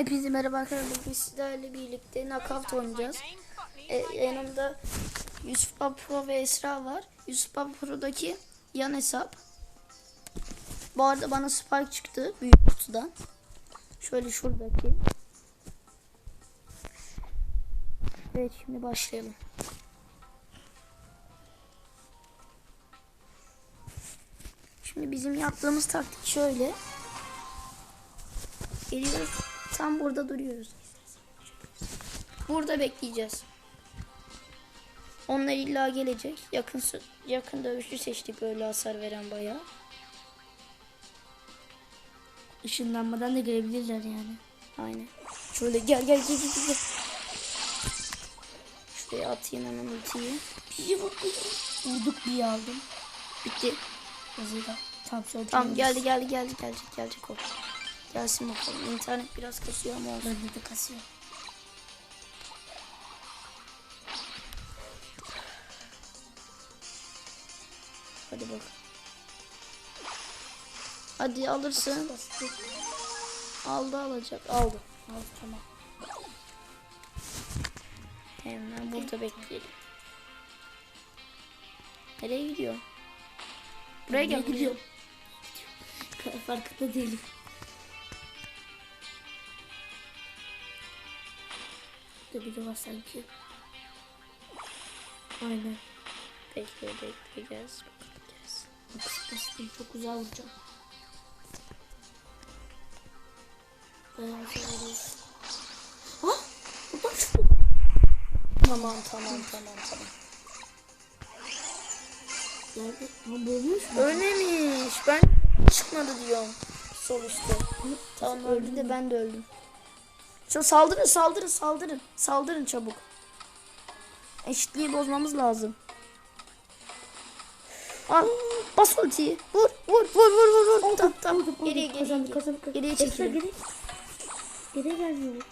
Hepinize merhaba arkadaşlar. Bugün sizlerle birlikte knockout oynayacağız. E, yanımda Yusuf Pro ve Esra var. Yusuf Pro'daki yan hesap. Bu arada bana Spark çıktı büyük kutudan. Şöyle şuradaki. Evet şimdi başlayalım. Şimdi bizim yaptığımız taktik şöyle. Geliyoruz. Tam burada duruyoruz. Burada bekleyeceğiz. Onlar illa gelecek. Yakın yakın dövüşü seçtik böyle hasar veren bayağı. Işınlanmadan da gelebilirler yani. Aynen. Şöyle gel gel gel gel. gel. Şuraya atayım hemen ultiyi. Bir vurduk. Vurduk bir aldım. Bitti. Hızıyla. Tam. Tamam geldi geldi geldi gelecek gelecek o. Gelsin bakalım. İnternet biraz kasıyor ama olsun. Bende de kasıyor. Hadi bak. Hadi alırsın. Bastı. Aldı alacak. Aldı. Al tamam. Hemen burada bekleyelim. Nereye gidiyor? Buraya gel. gidiyor. Farkında değilim. Burada biri var sanki. Aynen. Bekle bekleyeceğiz. Bekleyeceğiz. Bastım çok uzağa vuracağım. Bayağı zorluyoruz. Bak şu. Tamam tamam tamam tamam. Nerede? Lan? Ölmemiş. Ben çıkmadı diyorum. Sol üstte. Tamam öldü de ben de öldüm. Şu saldırın saldırın saldırın. Saldırın çabuk. Eşitliği bozmamız lazım. Al bas ultiyi. Vur vur vur vur vur vur. Tamam tamam. Geriye geriye. Kazandık kazandık. Geriye Esra, çekilin. Geri. Geri gelmiyor.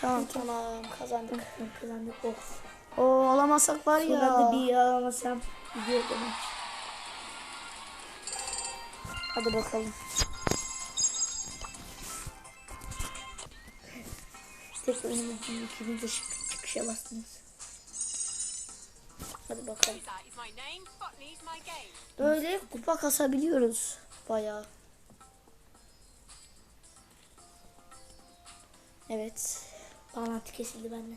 Tamam tamam kazandık. Tamam kazandık. Oh. Oo alamazsak var Sonra da ya. bir alamasam gidiyor demek. Hadi bakalım. Oyunumuzun ikimiz de şık- çıkışa bastınız. Hadi bakalım. Böyle kupa kasabiliyoruz bayağı. Evet. Bağlantı kesildi bende.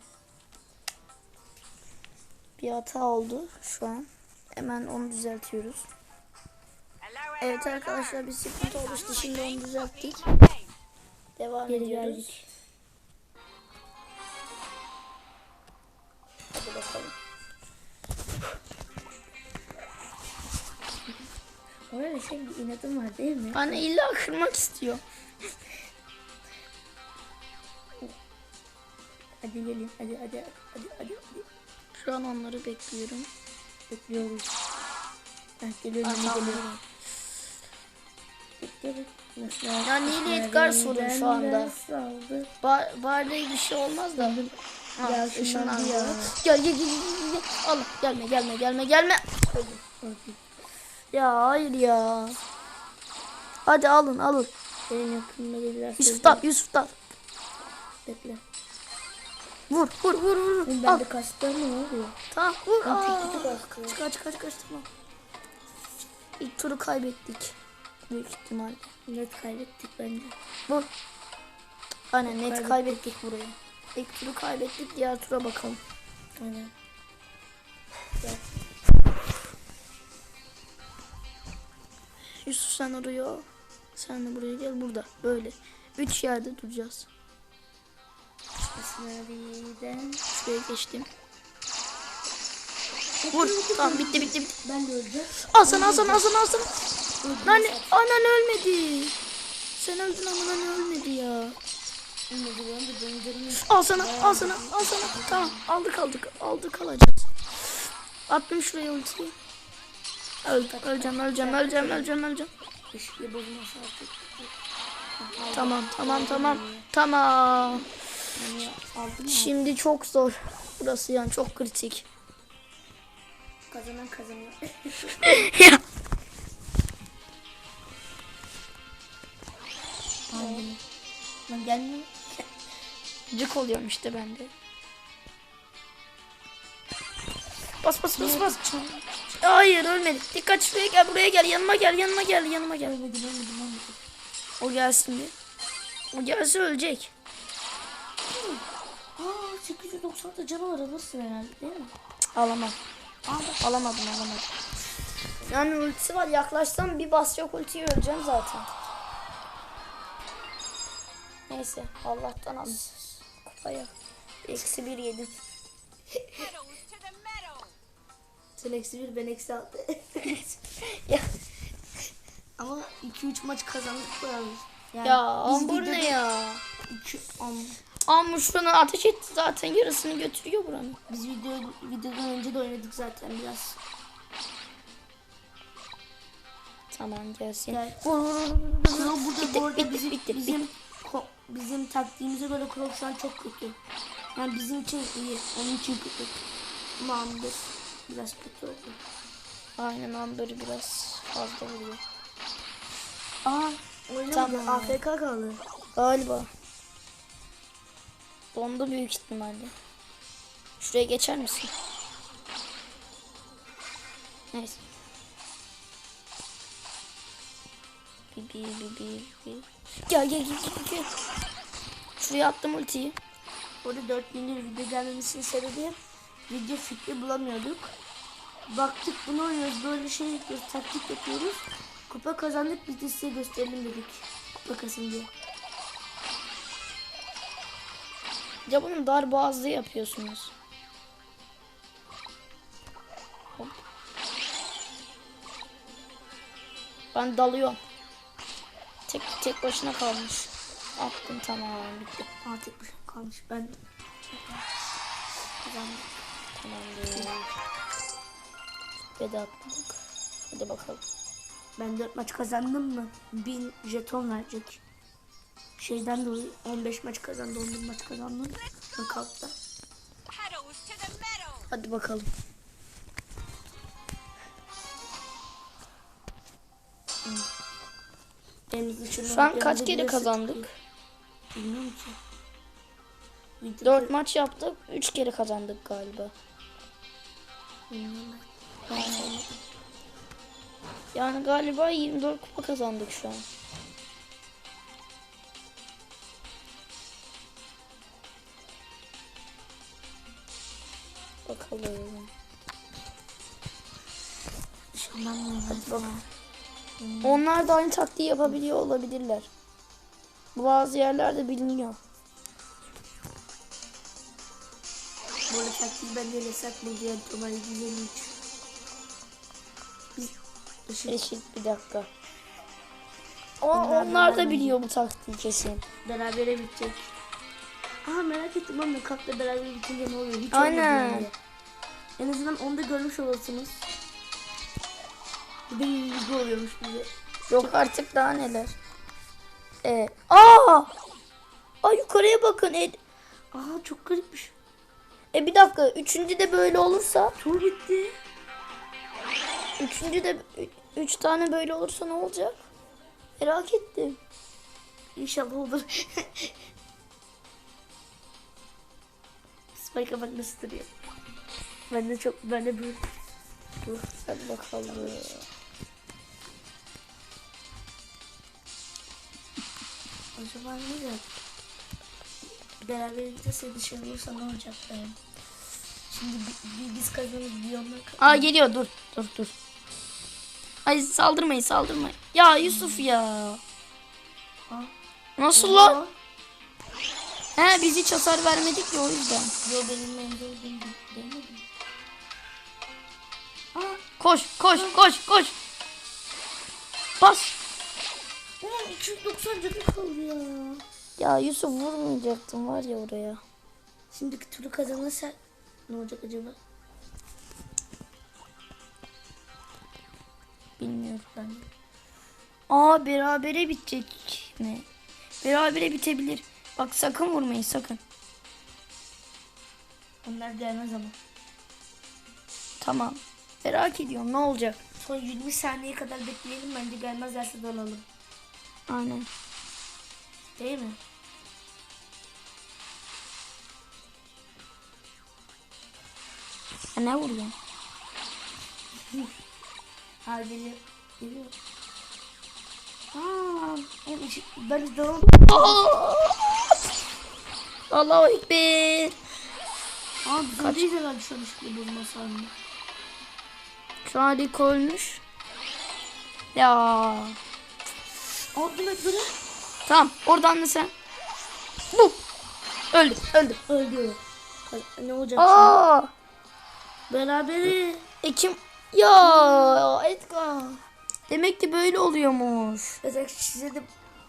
Bir hata oldu şu an. Hemen onu düzeltiyoruz. Evet arkadaşlar bir sıkıntı oluştu. Şimdi onu düzelttik. Devam Geri ediyoruz. geldik. Senin bir inadın var değil mi? Anne illa kırmak istiyor. Hadi gelin hadi hadi hadi hadi. hadi. Şu an onları bekliyorum. Bekliyoruz. Ben geliyorum Aa, geliyorum. Ya Nili Edgar sorun şu anda. Bar Barley bir şey olmaz da. Ha, ışınlandı ya. Gel gel gel gel gel. Al gelme gelme gelme gelme. Öldüm. Öldü. Ya hayır ya. Hadi alın alın. Benim yakınıma gelirler. Yusuf da Yusuf da. Bekle. Vur vur vur vur. Ben Al. de kaçtım ne oluyor? Tamam vur. Ben Aa. Kaç kaç kaç tamam. İlk turu kaybettik. Büyük ihtimalle. Net kaybettik bence. Vur. Aynen net Kaybettik. kaybettik burayı. İlk turu kaybettik diğer tura bakalım. Aynen. Yusuf sen oraya. Sen de buraya gel burada. Böyle. Üç yerde duracağız. Esmeriden. Şuraya geçtim. Vur. Tamam bitti bitti bitti. Ben de öleceğim. Al sana al sana al sana al sana. Anne, anan ölmedi. Sen öldün ama anan ölmedi ya. Al sana al sana al sana. Tamam aldık aldık aldık alacağız. Attım şuraya ultiyi. Öldüm, öleceğim öleceğim öleceğim öleceğim öleceğim. Işıklı bozulması artık. Tamam tamam tamam tamam. Ya. Şimdi çok zor. Burası yani çok kritik. Kazanan kazanıyor. Lan gelmiyor. Cık oluyorum işte bende. Bas bas bas bas. Hayır ölmedik. Dikkat şuraya gel buraya gel yanıma gel yanıma gel yanıma gel. O gelsin bir. O gelse ölecek. Aa 890 canı var alırsın herhalde değil mi? Alamam. Alamadım alamadım. Yani ultisi var yaklaşsam bir basacak ultiyi öleceğim zaten. Neyse Allah'tan az. Kupaya. Eksi bir yedim. Sen eksi bir ben eksi altı. ya, Ama 2-3 maç kazandık bu abi. Yani ya ambur ne ya? iki- am- Ambur şunu ateş etti zaten yarısını götürüyor buranın. biz video, videodan önce de oynadık zaten biraz. Tamam gelsin. Gel. Vur, vur, vur. Kuro burada Bitti, bu arada bitti, bizim, bitti, bizim, ko- bizim taktiğimize göre Kuro şu an çok kötü. Yani bizim için iyi, onun için kötü. Ama Amber biraz kötü oldu. Aynen Amber biraz fazla vuruyor. Aa, oynamadı. Tamam. AFK kaldı. Galiba. Dondu büyük ihtimalle. Şuraya geçer misin? Neyse. Bibi bibi bibi. Gel gel gel gel gel. Şuraya attım ultiyi. Orada 4000 lira video gelmemesinin sebebi video fikri bulamıyorduk. Baktık bunu oynuyoruz böyle şey yapıyoruz taktik yapıyoruz. Kupa kazandık biz de size gösterelim dedik. Kupa kasın diye. Ya bunu dar boğazlı yapıyorsunuz. Hop. Ben dalıyorum. Tek tek başına kalmış. Attım tamam bitti. Artık bir şey kalmış ben. Kazandım. Tamamdır. Ve de atladık. Hadi bakalım. Ben 4 maç kazandım mı 1000 jeton verecek. Şeyden dolayı 15 maç kazandı 11 maç kazandım. Knockout'ta. Hadi bakalım. Şu an kaç kere kazandık? Bilmiyorum ki. Videoda- 4 maç yaptık. 3 kere kazandık galiba. Yani, yani galiba 24 kupa kazandık şu an. Bakalım. Onlar da aynı taktiği yapabiliyor olabilirler. Bazı yerlerde biliniyor. Bu arada taktiği ben de yasak bilgiye Tomar 153. Biz ışık Eşit bir dakika. O, Onlar da onlar da beraber. biliyor bu taktiği kesin. berabere bitecek. Aa merak ettim ama kalkla beraber bitince ne oluyor? Hiç Aynen. En azından onu da görmüş olursunuz. Bir de yenilgi oluyormuş bize. Yok artık daha neler. Ee, aa! Aa yukarıya bakın. E, Aa çok garipmiş. E bir dakika. Üçüncü de böyle olursa. Tur bitti. Üçüncü de üç tane böyle olursa ne olacak? Merak ettim. İnşallah olur. Spike'a bak nasıl duruyor. Ben de çok ben de böyle. Dur hadi bakalım. Acaba ne olacak? Beraber gidirse dışarı olursa ne olacak benim? Şimdi bi- bi- biz kazanırız onlar Aa geliyor dur dur dur. Ay saldırmayın saldırmayın. Ya Yusuf ya. Aa. Nasıl lan? He biz hiç hasar vermedik ya o yüzden. Yo benim demedim. Koş koş koş koş. Bas. ulan 290 canı kaldı ya. Ya Yusuf vurmayacaktım var ya oraya. Şimdiki turu kazanırsa ne olacak acaba? Bilmiyorum. Ben Aa berabere bitecek mi? Berabere bitebilir. Bak sakın vurmayın sakın. onlar gelmez ama. Tamam. Merak ediyorum ne olacak? Son 20 saniye kadar bekleyelim bence gelmezlerse dalalım. Aynen. Değil mi? Ya ne vuruyorsun? Ha geliyor. Geliyor. Aa, evet, şey- ben de devam. Allahu Ekber. Aa bizim değil herhalde şu an ışıklı bulma sahne. Şu an Rico ölmüş. Ya. Aldım Ekber'i. Tamam oradan da sen. Bu. Öldü öldü. Öldü. Ne olacak Aa. şimdi? Beraberi. Ekim. Ya Edgar. Demek ki böyle oluyormuş. Mesela size de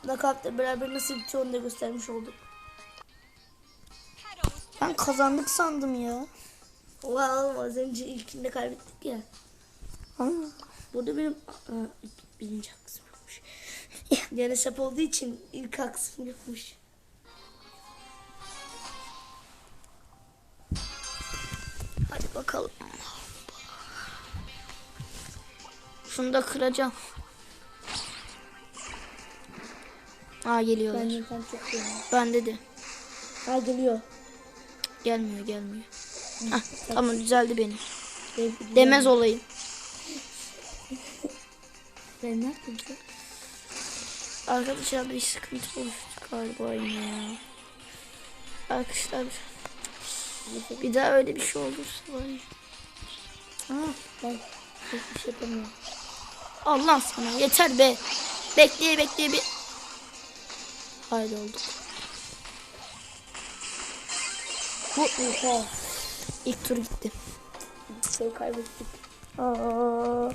nakavtla beraber nasıl bitiyor onu da göstermiş olduk. Ben kazandık sandım ya. Wow, az önce ilkinde kaybettik ya. Ha. Burada benim Aa, birinci haksım yokmuş. Yani şap olduğu için ilk haksım yokmuş. Bakalım. Şunu da kıracağım. Aa geliyorlar. Bence sen çok iyi. Ben dedi. Ha geliyor. Gelmiyor gelmiyor. Hah, tamam düzeldi benim. Ben, Demez olayım. Ben? Arkadaşlar bir sıkıntı oluştu galiba yine ya. Arkadaşlar bir daha öyle bir şey olursa var ya. Ben hiçbir şey yapamıyorum. Allah sana yeter be. Bekleye bekleye bir. Haydi olduk. Bu oha. İlk tur gitti. Şey kaybettik. Aa,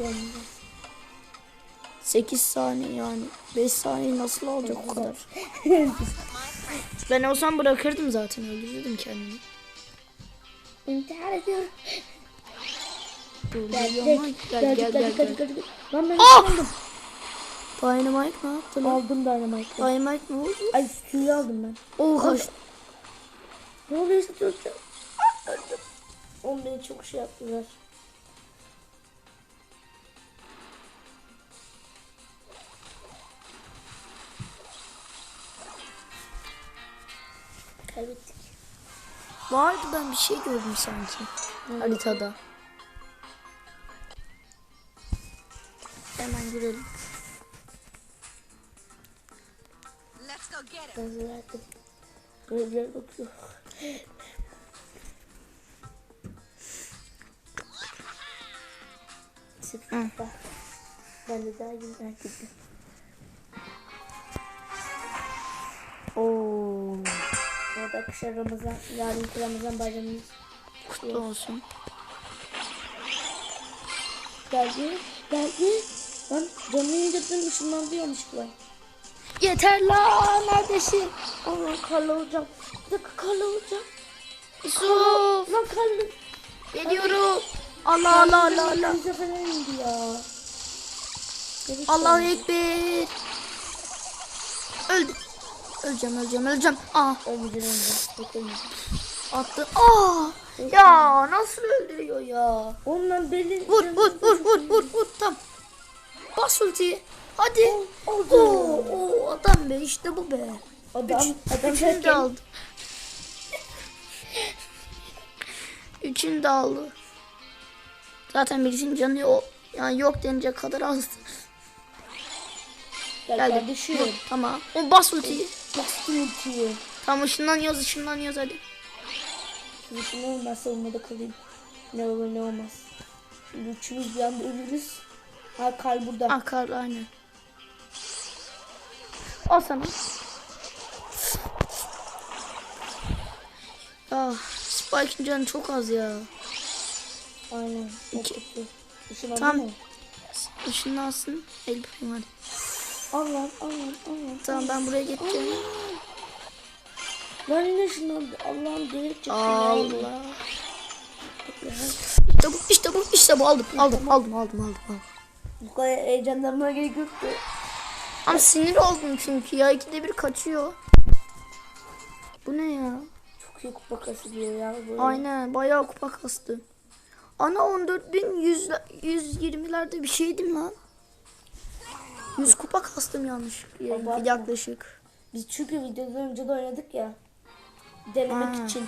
Ben 8 saniye yani. 5 saniye nasıl olacak o kadar? Ben olsam bırakırdım zaten öldürürdüm kendimi. intihar ediyorum. Gel gel gel gel. geldik, geldik. Lan ben Ah! aldım. Dynamite ne yaptı lan? Aldım dynamite'ı. Dynamite ne oldu? Ay suyu aldım ben. Oh kaç. Ne oluyor? Öldüm. Oğlum beni çok şey yaptılar. Kaybettik. Vardı ben bir şey gördüm sanki. Haritada. Hemen girelim. let's go get him. Ben verdim. Gözler bakıyor. Bak. Ben de daha iyi merak ettim. Oo. Arkadaşlar Ramazan, yarınki Ramazan bayramımız Kutlu olsun. geldi. Geldi. Lan canlı yayıncatların ışınlandı yanlışlıkla. Yeter lan neredesin? Allah karla olacağım. Bir dakika karla olacağım. Yusuf. Lan karlı. Geliyorum. Allah Allah Allah Allah. Bize falan indi ya. Allahu. Ekber. Öldüm. Öleceğim öleceğim öleceğim. Aa. Yok ölmeyeceğim. attı. Aa ya nasıl öldürüyor ya? Ondan belli. Vur vur vur vur vur vur tam. Bas ultiyi. Hadi. Oldu. Oo, oo, adam be işte bu be. Adam, adam Üçünü de aldı. Üçünü de aldı. Zaten birisinin canı yok. Yani yok denecek kadar azdı. Gel Geldi. kardeşim. Vur, Tamam. O bas ultiyi. Bastım ultiyi. Tamam ışınlanıyoruz ışınlanıyoruz hadi. Şimdi şunu ben savunmada kalayım. Ne olur ne olmaz. Şimdi üçümüz bir anda ölürüz. Ha kal burada. Karlı aynen. Al sana. Ah, Spike'ın canı çok az ya. Aynen. İki. Işın Tamam. Işınlansın. El yapayım hadi. Allah Allah Allah. Tamam ben buraya geçeceğim. Lan yine ışınlandı. Allah'ım beni. Allah. İşte bu, işte bu, işte bu aldım, aldım, aldım, aldım, aldım. aldım. Bu kadar heyecanlanmaya gerek yoktu. Ama sinir oldum çünkü ya ikide bir kaçıyor. Bu ne ya? Çok iyi kupa kasılıyor ya. Böyle. Aynen bayağı kupa kastı. Ana 14.100 120'lerde bir şeydim lan. 100 kupa kastım yanlış. Abartma. yaklaşık. Biz çünkü videodan önce de oynadık ya. denemek Ha. için.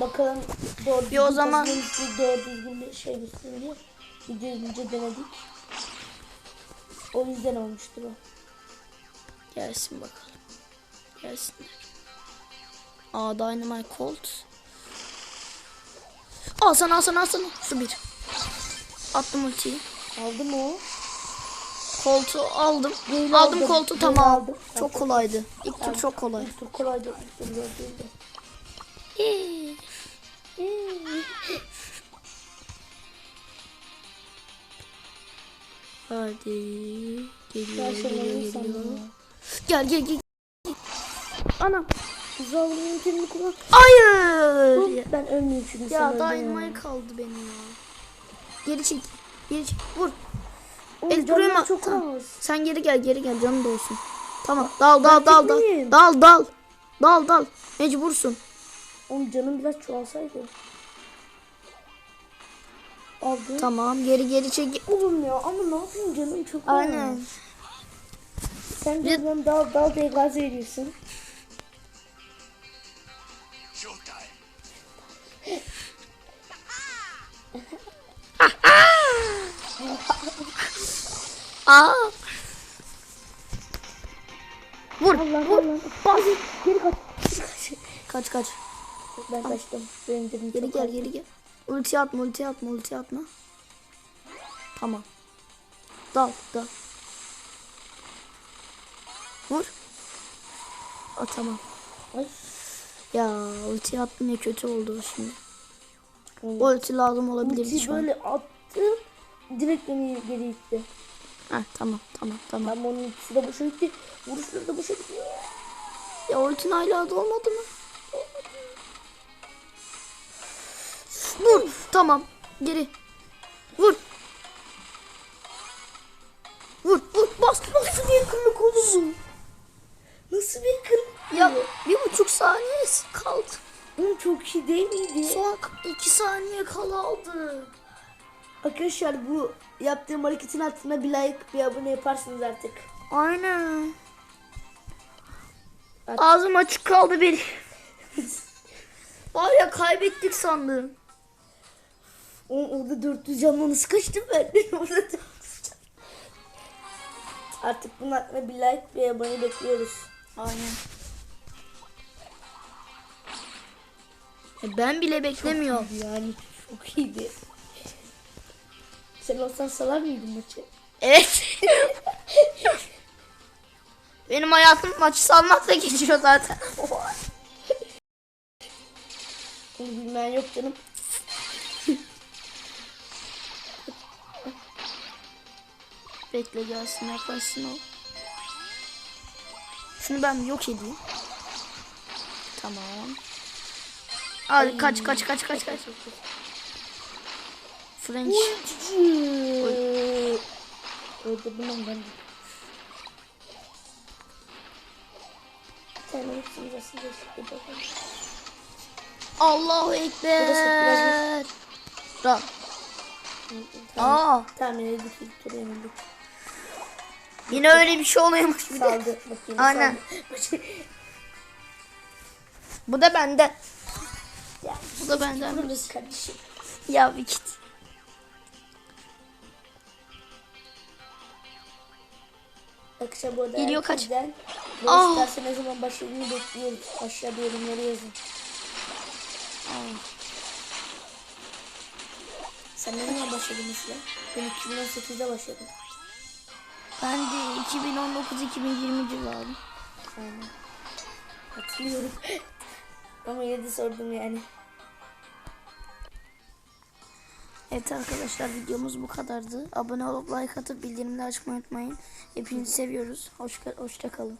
Bakalım doğru Bir o zaman- doğru düzgün bir şey gösterir diye. Video izleyince denedik. O yüzden olmuştur o. Gelsin bakalım. Gelsinler. Aa Dynamite Colt. Al sana al sana al sana. Şu bir. Attım ultiyi. Aldı mı o? Koltuğu aldım. Aldım aldım, koltuğu tamam. aldım. Çok kolaydı. İlk tur çok kolay. Çok kolaydı. Hadi. Geliyor Ben geliyor geliyor. Gel gel gel. Anam. Zavlının kendini kullan. Hayır. Ben ölmeyeyim şimdi. Ya öldün Dynamite kaldı benim ya. Geri çek. Geri çek. Vur. Canım buraya çok Tamam. az. Sen geri gel geri gel canım da olsun. Tamam dal dal dal dal. Dal dal. Dal dal. Mecbursun. Oğlum canım biraz çoğalsaydı. Aldı. Tamam geri geri çek. Oğlum ya ama ne yapayım canım çok. Aynen. Sen de oradan dal dal diye gaz veriyorsun. Aa. Vur. Allah vur. Allah. Geri kaç. Kaç kaç. Ben kaçtım. Benim canım Geri gel geri gel. Ulti atma ulti atma ulti atma. Tamam. Dal dal. Vur. Aa, tamam. Ay. Ya ulti attım ya kötü oldu şimdi. Oğlum, Ulti lazım olabilir Ulti şu an. böyle attım. Direkt beni geri itti. Heh, tamam tamam tamam. Ama onun ultisi de boşa gitti. Vuruşları da boşa gitti. Ya ultin hala da olmadı mı? Vur. Tamam. Geri. Vur. Vur vur bas. Nasıl bir kırık oldu Nasıl bir kırık? Ya bir buçuk saniye kaldı. Oğlum çok iyi değil miydi? Son iki saniye kaldı. Arkadaşlar bu yaptığım hareketin altına bir like bir abone yaparsınız artık. Aynen. Aç. Ağzım açık kaldı benim. Var ya kaybettik sandım. O, orada 400 canla nasıl kaçtım ben? orada 400 can. Artık bunun altına bir like bir abone bekliyoruz. Aynen. E, Ben bile beklemiyorum. Yani çok iyiydi. Sen olsan salar mıydın maçı? Evet. Benim hayatım maçı salmakla geçiyor zaten. Bunu bilmeyen yok canım. Bekle gelsin yaklaşsın o. Şunu ben yok edeyim. Tamam. Al kaç kaç kaç kaç kaç. French. Öldürdüm ben de. Sen hepsini? Allahu Ekber. Tamam. Aa, Tahmin edildik ilk tur yenildik. yine öyle bir şey oluyormuş bir de. Saldı. Yine Aynen. Bu da benden. Ya, Bu da benden. Burası kardeşim. Ya bir git. Akşam bu arada Geliyor, kaç. herkesten Ah. Bu isterse ne zaman başladığını bekliyoruz. Aşağıda yorumları yazın. Sen ne zaman başladın mesela? Ben 2018'de başladım. Ben de 2019-2020 civarı. Aynen. Hatırlıyorum. Ama yine de sordum yani. Evet arkadaşlar videomuz bu kadardı. Abone olup like atıp bildirimleri açmayı unutmayın. Hepinizi seviyoruz. Hoşça, hoşça kalın.